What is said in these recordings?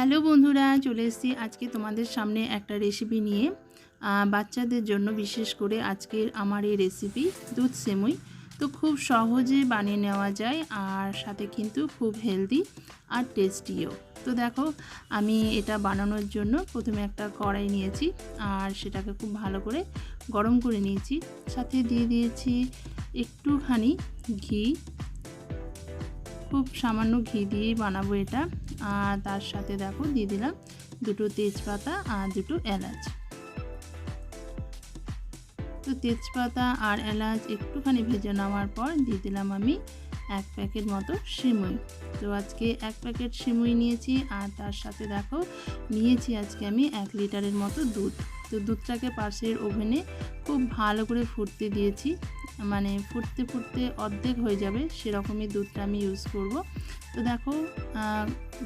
Hello বন্ধুরা, চলে এসেছি আজকে তোমাদের সামনে একটা রেসিপি নিয়ে। বাচ্চাদের জন্য বিশেষ করে আজকের আমার এই রেসিপি দুধ সেমুই। তো খুব সহজে বানিয়ে নেওয়া যায় আর সাথে কিন্তু খুব হেলদি আর টেস্টিও তো দেখো, আমি এটা বানানোর জন্য প্রথমে একটা কড়াই নিয়েছি আর সেটাকে খুব ভালো করে গরম করে নিয়েছি। সাথে দিয়ে দিয়েছি একটুখানি ঘি। খুব সামান্য ঘি দিয়েই বানাবো এটা। আর তার সাথে দেখো দিয়ে দিলাম দুটো তেজপাতা আর দুটো এলাচ। তো তেজপাতা আর এলাচ একটুখানি ভেজে নেওয়ার পর দিয়ে দিলাম আমি এক প্যাকেট মতো সিমুই। তো আজকে এক প্যাকেট সিমুই নিয়েছি আর তার সাথে দেখো নিয়েছি আজকে আমি এক লিটারের মতো দুধ। তো দুধটাকে পাশের ওভেনে খুব ভালো করে ফুটতে দিয়েছি। মানে ফুটতে ফুটতে অর্ধেক হয়ে যাবে, সেরকমই দুধটা আমি ইউজ করব। তো দেখো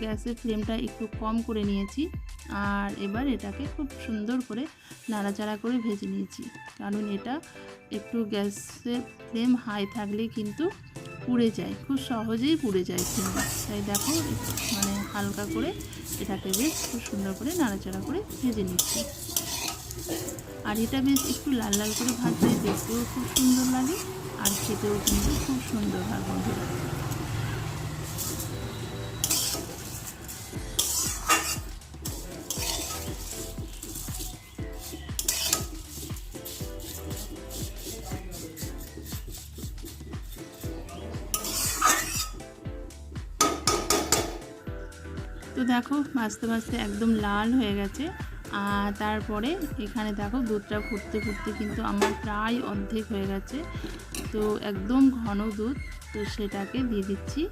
গ্যাসের ফ্লেমটা একটু কম করে নিয়েছি, আর এবার এটাকে খুব সুন্দর করে নাড়াচাড়া করে ভেজে নিয়েছি। কারণ এটা একটু গ্যাসের ফ্লেম হাই থাকলে কিন্তু পুড়ে যায়, খুব সহজেই পুড়ে যায় কিন্তু। তাই দেখো মানে হালকা করে এটাকে বেশ খুব সুন্দর করে নাড়াচাড়া করে ভেজে নিচ্ছি। আর এটা বেশ একটু লাল লাল করে ভাজলে দেখতেও খুব সুন্দর লাগে, আর খেতেও কিন্তু খুব সুন্দর হয় তো দেখো, ভাজতে ভাজতে একদম লাল হয়ে গেছে। আর তারপরে এখানে দেখো দুধটা ফুটতে ফুটতে কিন্তু আমার প্রায় অর্ধেক হয়ে গেছে। তো একদম ঘন দুধ, তো সেটাকে দিয়ে দিচ্ছি।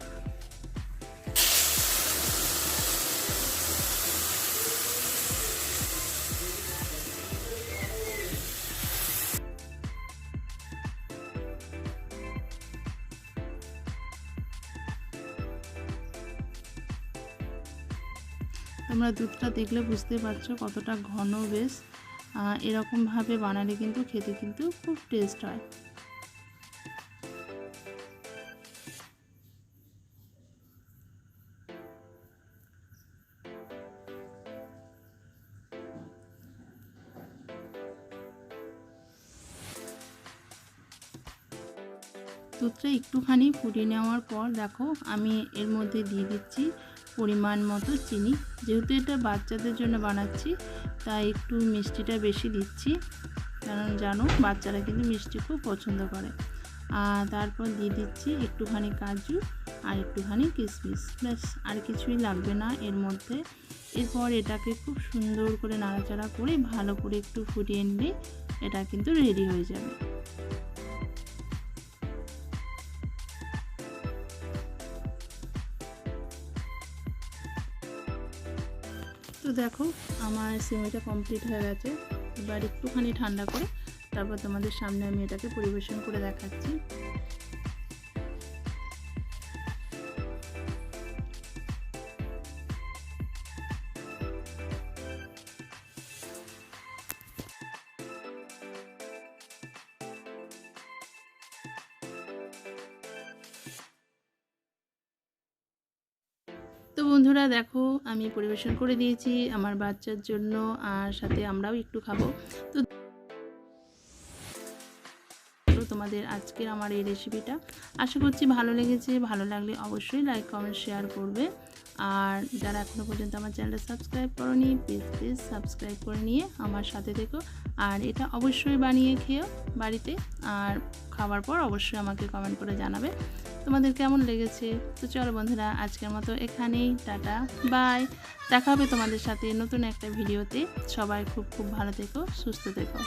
তোমরা দুধটা দেখলে বুঝতে পারছ কতটা ঘন বেশ। এরকমভাবে বানালে কিন্তু খেতে কিন্তু খুব টেস্ট হয়। দুধটা একটুখানি ফুটিয়ে নেওয়ার পর দেখো আমি এর মধ্যে দিয়ে দিচ্ছি পরিমাণ মতো চিনি। যেহেতু এটা বাচ্চাদের জন্য বানাচ্ছি, তাই একটু মিষ্টিটা বেশি দিচ্ছি। কারণ জানো, বাচ্চারা কিন্তু মিষ্টি খুব পছন্দ করে। আর তারপর দিয়ে দিচ্ছি একটুখানি কাজু আর একটুখানি কিশমিশ ব্যাস, আর কিছুই লাগবে না এর মধ্যে। এরপর এটাকে খুব সুন্দর করে নাড়াচাড়া করে ভালো করে একটু ফুটিয়ে নিলে এটা কিন্তু রেডি হয়ে যাবে। তো দেখো, আমার সিমিটা কমপ্লিট হয়ে গেছে। এবার একটুখানি ঠান্ডা করে তারপর তোমাদের সামনে আমি এটাকে পরিবেশন করে দেখাচ্ছি। বন্ধুরা, দেখো আমি পরিবেশন করে দিয়েছি আমার বাচ্চার জন্য আর সাথে আমরাও একটু খাব। তো তোমাদের আজকের আমার এই রেসিপিটা আশা করছি ভালো লেগেছে। ভালো লাগলে অবশ্যই লাইক কমেন্ট শেয়ার করবে। আর যারা এখনও পর্যন্ত আমার চ্যানেলটা সাবস্ক্রাইব করনি প্লিজ প্লিজ সাবস্ক্রাইব করে নিয়ে আমার সাথে থেকো। আর এটা অবশ্যই বানিয়ে খেও বাড়িতে। আর খাওয়ার পর অবশ্যই আমাকে কমেন্ট করে জানাবে। তোমাদের কেমন লেগেছে? তো চলো বন্ধুরা, আজকের মতো এখানেই, টাটা বাই দেখা হবে তোমাদের সাথে নতুন একটা ভিডিওতে সবাই খুব খুব ভালো থেকো, সুস্থ থেকো।